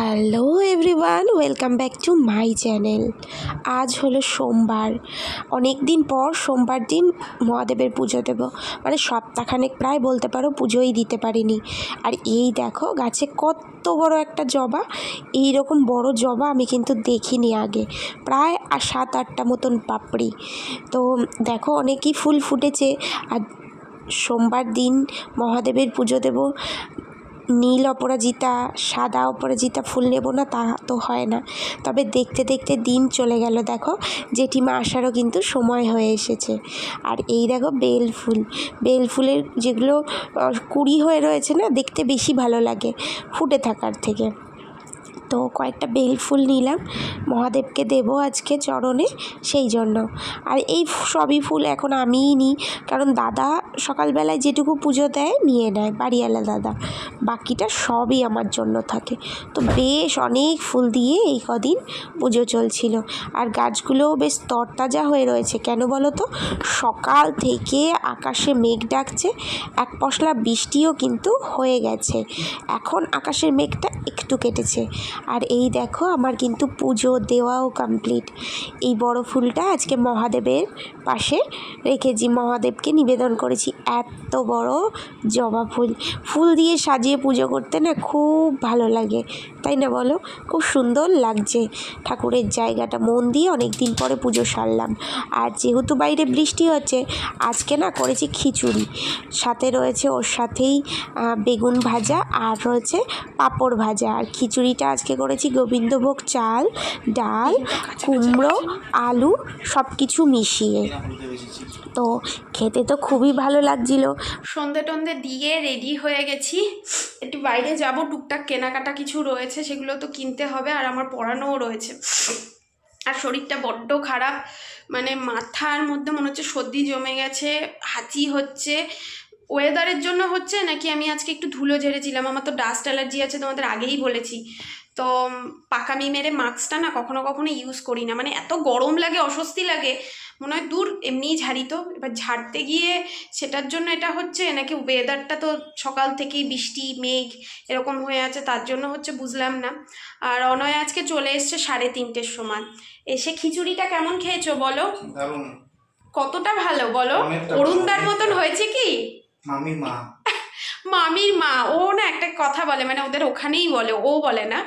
Hello everyone, welcome back to my channel. আজ হলো সোমবার। অনেক দিন পর সোমবার দিন মহাদেবের পুজো দেব। মানে সপ্তাহখানেক প্রায় বলতে পারো পুজোই দিতে পারিনি। আর এই দেখো, গাছে কত বড় একটা জবা। এই রকম বড় জবা আমি কিন্তু দেখিনি আগে। প্রায় আর সাত আটটা মতন পাপড়ি। তো দেখো, অনেকই ফুল ফুটেছে। আর সোমবার দিন মহাদেবের পুজো দেব। নীল অপরাজিতা, সাদা অপরাজিতা, ফুল নেব না, তা তো হয় না। তবে দেখতে দেখতে দিন চলে গেল, দেখো। জেঠিমা আসারও কিন্তু সময় হয়ে এসেছে। আর এই দেখো বেল ফুল। বেল ফুলের যেগুলো কুড়ি হয়ে রয়েছে না, দেখতে বেশি ভালো লাগে ফুটে থাকার থেকে। তো কয়েকটা বেল ফুল নিলাম। মহাদেবকে দেবো আজকে চরণে সেই জন্য। আর এই সবই ফুল এখন আমিই নিই। কারণ দাদা সকালবেলায় যেটুকু পুজো দেয় নিয়ে নেয়, বাড়িওয়ালা দাদা। বাকিটা সবই আমার জন্য থাকে। তো বেশ অনেক ফুল দিয়ে এই কদিন পুজো চলছিল। আর গাছগুলোও বেশ তরতাজা হয়ে রয়েছে। কেন বলো তো? সকাল থেকে আকাশে মেঘ ডাকছে। এক পশলা বৃষ্টিও কিন্তু হয়ে গেছে। এখন আকাশের মেঘটা একটু কেটেছে। আর এই দেখো আমার কিন্তু পুজো দেওয়াও কমপ্লিট এই বড় ফুলটা আজকে মহাদেবের পাশে রেখেছি। মহাদেবকে নিবেদন করেছি। এত বড় জবা ফুল। ফুল দিয়ে সাজিয়ে পুজো করতে না খুব ভালো লাগে। তাই না বলো? খুব সুন্দর লাগছে। ঠাকুরের জায়গাটা মন দিয়ে অনেক দিন পরে পুজো সারলাম। আর যেহেতু বাইরে বৃষ্টি হচ্ছে, আজকে না করেছি খিচুড়ি। সাথে রয়েছে ওর সাথেই বেগুন ভাজা আর রয়েছে পাঁপড় ভাজা। আর খিচুড়িটা আজকে করেছি গোবিন্দভোগ চাল, ডাল, কুমড়ো, আলু সব কিছু মিশিয়ে। তো খেতে তো খুবই ভালো লাগছিল। সন্ধে টন্ধে দিয়ে রেডি হয়ে গেছি। একটু বাইরে যাব, টুকটাক কেনাকাটা কিছু রয়েছে, সেগুলো তো কিনতে হবে আর আমার পড়ানোও রয়েছে। আর শরীরটা বড্ড খারাপ মানে মাথার মধ্যে মনে হচ্ছে সর্দি জমে গেছে, হাঁচি হচ্ছে। ওয়েদারের জন্য হচ্ছে নাকি আমি আজকে একটু ধুলো ঝেড়েছিলাম? আমার তো ডাস্ট অ্যালার্জি আছে তোমাদের আগেই বলেছি। তো পাকামি মেরে মাস্কটা না কখনো কখনো ইউজ করি না। মানে এত গরম লাগে, অস্বস্তি লাগে মনে হয় দূর এমনিই ঝাড়ি তো। এবার ঝাড়তে গিয়ে সেটার জন্য এটা হচ্ছে নাকি ওয়েদারটা তো সকাল থেকেই বৃষ্টি মেঘ এরকম হয়ে আছে তার জন্য হচ্ছে বুঝলাম না। আর অনয় আজকে চলে এসছে সাড়ে তিনটের সময়। এসে খিচুড়িটা কেমন খেয়েছো বলো? কতটা ভালো বলো? অরুণদার মতন হয়েছে কি? মামি মা। মামির মা ও না একটা কথা বলে মানে ওদের ওখানেই বলে ও বলে না।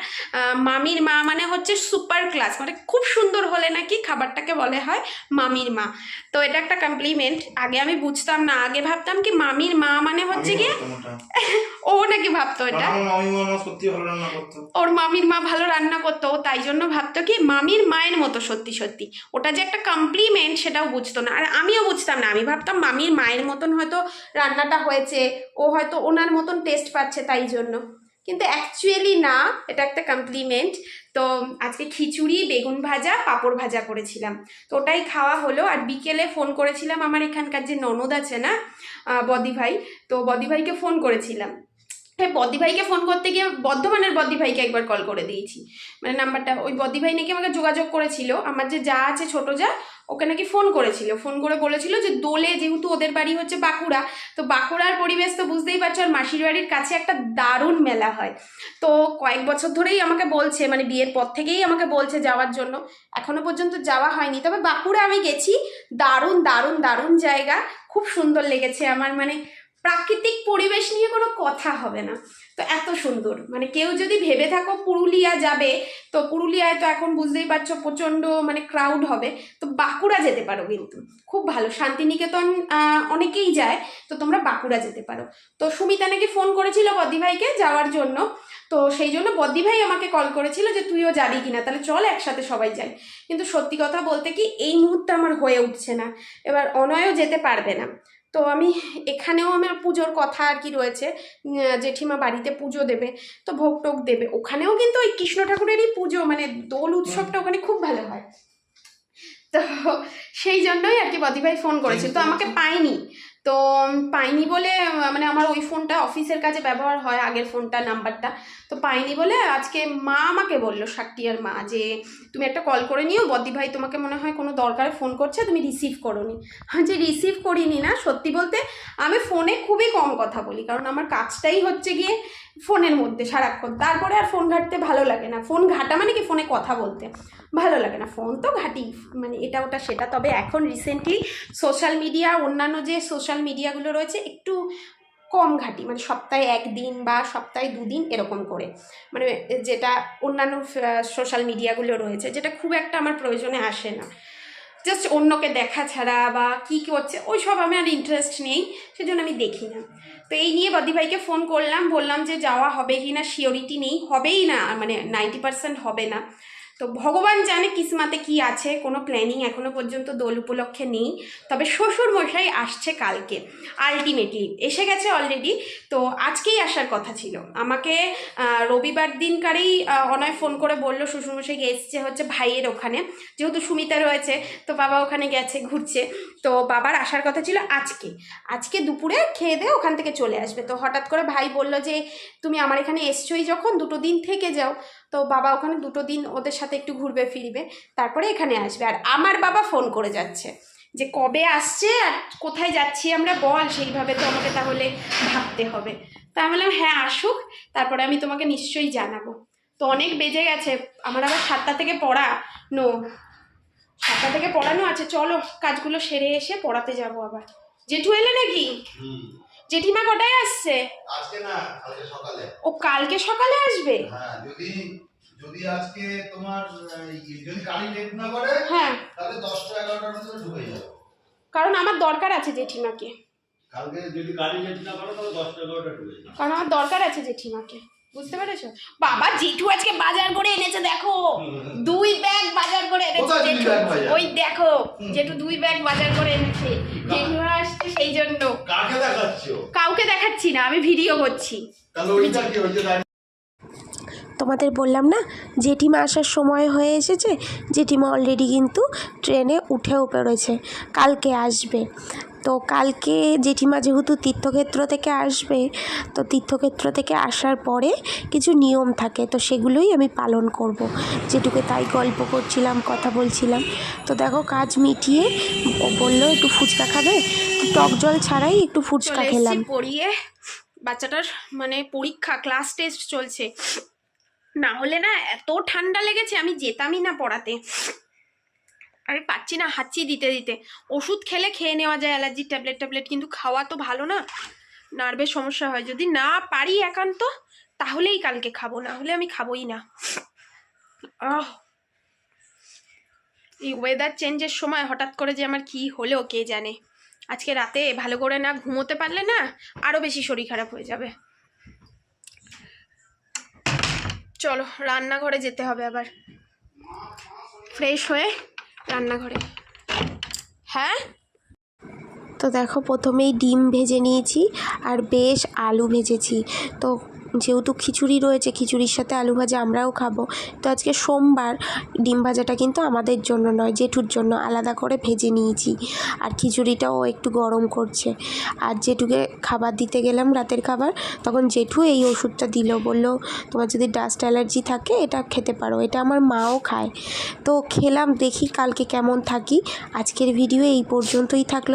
মামির মা মানে হচ্ছে সুপার ক্লাস মানে খুব সুন্দর হলে নাকি খাবারটাকে বলে হয় মামির মা। তো এটা একটা কমপ্লিমেন্ট আগে আমি বুঝতাম না আগে ভাবতাম কি মামির মা মানে হচ্ছে কি? ও নাকি ভাবতো এটা। ওর মামির মা ভালো রান্না করতো ও তাই জন্য ভাবতো কি মামির মায়ের মতো সত্যি সত্যি। ওটা যে একটা কমপ্লিমেন্ট সেটাও বুঝতো না। আর আমিও বুঝতাম না আমি ভাবতাম মামির মায়ের মতন হয়তো রান্নাটা হয়েছে ও হয়তো ওনার মতন টেস্ট পাচ্ছে তাই জন্য। কিন্তু অ্যাকচুয়ালি না, এটা একটা কমপ্লিমেন্ট তো আজকে খিচুড়ি, বেগুন ভাজা, পাঁপড় ভাজা করেছিলাম। তো ওটাই খাওয়া হলো, আর বিকেলে ফোন করেছিলাম আমার এখানকার যে ননদ আছে না বদি ভাই, তো বদি ভাইকে ফোন করেছিলাম। হ্যাঁ বদ্দি ভাইকে ফোন করতে গিয়ে বর্ধমানের বদ্দি ভাইকে একবার কল করে দিয়েছি। মানে নাম্বারটা ওই বদ্দি ভাই নাকি আমাকে যোগাযোগ করেছিল। আমার যে যা আছে ছোট যা ওকে নাকি ফোন করেছিল, ফোন করে বলেছিল যে দোলে যেহেতু ওদের বাড়ি হচ্ছে বাঁকুড়া, তো বাঁকুড়ার পরিবেশ তো বুঝতেই পারছ আর মাসির বাড়ির কাছে একটা দারুণ মেলা হয়। তো কয়েক বছর ধরেই আমাকে বলছে মানে বিয়ের পর থেকেই আমাকে বলছে যাওয়ার জন্য। এখনও পর্যন্ত যাওয়া হয়নি। তবে বাঁকুড়া আমি গেছি, দারুণ দারুণ দারুণ জায়গা। খুব সুন্দর লেগেছে আমার মানে প্রাকৃতিক পরিবেশ নিয়ে কোনো কথা হবে না। তো এত সুন্দর। মানে কেউ যদি ভেবে থাকো পুরুলিয়া যাবে, তো পুরুলিয়ায় তো এখন বুঝতেই পারছ প্রচণ্ড মানে ক্রাউড হবে, তো বাঁকুড়া যেতে পারো কিন্তু। খুব ভালো। শান্তিনিকেতন অনেকেই যায়, তো তোমরা বাঁকুড়া যেতে পারো। তো সুমিতা নাকি ফোন করেছিল বদ্দি ভাইকে যাওয়ার জন্য। তো সেই জন্য বদ্দি ভাই আমাকে কল করেছিল যে তুইও যাবি কিনা। তাহলে চল একসাথে সবাই যাই। কিন্তু সত্যি কথা বলতে কি, এই মুহূর্তে আমার হয়ে উঠছে না। এবার অনয়ও যেতে পারবে না। তো আমি এখানেও আমার পুজোর কথা আর কি রয়েছে। জেঠিমা বাড়িতে পুজো দেবে তো ভোগ টোক দেবে। ওখানেও কিন্তু ওই কৃষ্ণ ঠাকুরেরই পুজো মানে দোল উৎসবটা ওখানে খুব ভালো হয়। তো সেই জন্যই আর কি বদিভাই ফোন করেছিল তো আমাকে পাইনি তো পাইনি বলে মানে আমার ওই ফোনটা অফিসের কাজে ব্যবহার হয়, আগের ফোনটা, নাম্বারটা। তো পাইনি বলে আজকে মা আমাকে বলল সাকটিয়ার মা, যে তুমি একটা কল করে নিও বদি ভাই তোমাকে মনে হয় কোনো দরকারে ফোন করছে, তুমি রিসিভ করো করোনি যে রিসিভ করিনি না, সত্যি বলতে আমি ফোনে খুবই কম কথা বলি, কারণ আমার কাজটাই হচ্ছে গিয়ে ফোনের মধ্যে সারাক্ষণ। তারপরে আর ফোন ঘাঁটতে ভালো লাগে না। ফোন ঘাটা মানে কি? ফোনে কথা বলতে। ভালো লাগে না। ফোন তো ঘাটি মানে এটা, ওটা, সেটা। তবে এখন রিসেন্টলি সোশ্যাল মিডিয়া অন্যান্য যে সোশ্যাল মিডিয়াগুলো রয়েছে, একটু কম ঘাটি। মানে সপ্তাহে একদিন বা সপ্তাহে দুদিন এরকম করে। মানে যেটা অন্যান্য সোশ্যাল মিডিয়াগুলো রয়েছে, যেটা খুব একটা আমার প্রয়োজনে আসে না। জাস্ট অন্যকে দেখা ছাড়া বা কী করছে ওই সব আমি আর ইন্টারেস্ট নেই, সেজন্য আমি দেখি না। তো এই নিয়ে বদি ভাইকে ফোন করলাম, বললাম যে যাওয়া হবে কি না শিওরিটি নেই, হবেই না মানে নাইনটি পার্সেন্ট হবে না। তো ভগবান জানে কিসমাতে কি আছে, কোনো প্ল্যানিং এখনও পর্যন্ত দোল উপলক্ষে নেই। তবে শ্বশুর মশাই আসছে কালকে আলটিমেটলি এসে গেছে অলরেডি তো আজকেই আসার কথা ছিল। আমাকে রবিবার দিনকারেই অনয় ফোন করে বলল, শ্বশুরমশাই এসছে হচ্ছে ভাইয়ের ওখানে, যেহেতু সুমিতা রয়েছে, তো বাবা ওখানে গেছে, ঘুরছে। তো বাবার আসার কথা ছিল আজকে। আজকে দুপুরে খেয়ে দিয়ে ওখান থেকে চলে আসবে। তো হঠাৎ করে ভাই বলল যে, তুমি আমার এখানে এসছোই যখন, দুটো দিন থেকে যাও। তো বাবা ওখানে দুটো দিন ওদের সাথে একটু ঘুরবে ফিরবে তারপরে এখানে আসবে। আর আমার বাবা ফোন করে যাচ্ছে যে কবে আসছে আর কোথায় যাচ্ছি আমরা বল সেইভাবে তো আমাকে তাহলে ভাবতে হবে। তা আমি বললাম হ্যাঁ আসুক তারপরে আমি তোমাকে নিশ্চয়ই জানাব। তো অনেক বেজে গেছে আমার আবার সাতটা থেকে পড়া নো সাতটা থেকে পড়ানো আছে চলো কাজগুলো সেরে এসে পড়াতে যাব আবার। জেঠু এলে নাকি? জেঠিমা কটায় আসছে? ও কালকে সকালে আসবে? হ্যাঁ যদি যদি আজকে তোমার যদি গাড়ি লেট না করে হ্যাঁ। তাহলে দশটা এগারোটার ভিতরে ঢুকে যাবে। কারণ আমার দরকার আছে জেঠিমাকে। কালকে যদি গাড়ি লেট না করে তাহলে দশটা এগারোটা ঢুকে যাবে। কারণ আমার দরকার আছে জেঠিমাকে। বুঝতে পেরেছ? বাবা জেঠু আজকে বাজার করে এনেছে দেখো। দুই ব্যাগ বাজার করে এনেছে জেঠু। ওই দেখো জেঠু দুই ব্যাগ বাজার করে এনেছে। জেঠিমা আসছে সেই জন্য। কাকে দেখাচ্ছ? কাউকে দেখাচ্ছি না আমি ভিডিও করছি তাহলে ওইটা কি ওই যে দাঁড়িয়ে তোমাদের বললাম না? জেঠিমা আসার সময় হয়ে এসেছে। জেঠিমা অলরেডি কিন্তু ট্রেনে উঠেও পেরেছে কালকে আসবে। তো কালকে জেঠিমা যেহেতু তীর্থক্ষেত্র থেকে আসবে তো তীর্থক্ষেত্র থেকে আসার পরে কিছু নিয়ম থাকে তো সেগুলোই আমি পালন করব। যেটুকু তাই গল্প করছিলাম কথা বলছিলাম। তো দেখো কাজ মিটিয়ে ও বলল একটু ফুচকা খাবে? টক জল ছাড়াই একটু ফুচকা খেলাম। পড়িয়ে। বাচ্চাটার মানে পরীক্ষা ক্লাস টেস্ট চলছে। না হলে না এত ঠান্ডা লেগেছে, আমি যেতামই না পড়াতে। আমি পাচ্ছি না হাঁচি দিতে দিতে। ওষুধ খেলে খেয়ে নেওয়া যায়, অ্যালার্জির ট্যাবলেট ট্যাবলেট, কিন্তু খাওয়া তো ভালো না। নার্ভের সমস্যা হয়। যদি না পারি একান্ত, তাহলেই কালকে খাব, না হলে আমি খাবোই না। আহ! এই ওয়েদার চেঞ্জের সময় হঠাৎ করে যে আমার কি হলো, কে জানে? আজকে রাতে ভালো করে না ঘুমোতে পারলে না আরও বেশি শরীর খারাপ হয়ে যাবে। চলো, রান্নাঘরে যেতে হবে আবার। ফ্রেশ হয়ে রান্নাঘরে। হ্যাঁ? তো দেখো, প্রথমেই ডিম ভেজে নিয়েছি আর বেশ আলু ভেজেছি। তো যেহেতু খিচুড়ি রয়েছে, খিচুড়ির সাথে আলু ভাজা আমরাও খাব। তো আজকে সোমবার ডিম ভাজাটা কিন্তু আমাদের জন্য নয়, জেঠুর জন্য আলাদা করে ভেজে নিয়েছি। আর খিচুড়িটাও একটু গরম করছে। আর জেঠুকে খাবার দিতে গেলাম রাতের খাবার, তখন জেঠু এই ওষুধটা দিল, বলল, তোমার যদি ডাস্ট অ্যালার্জি থাকে, এটা খেতে পারো, এটা আমার মাও খায়। তো খেলাম, দেখি কালকে কেমন থাকি। আজকের ভিডিও এই পর্যন্তই থাকল।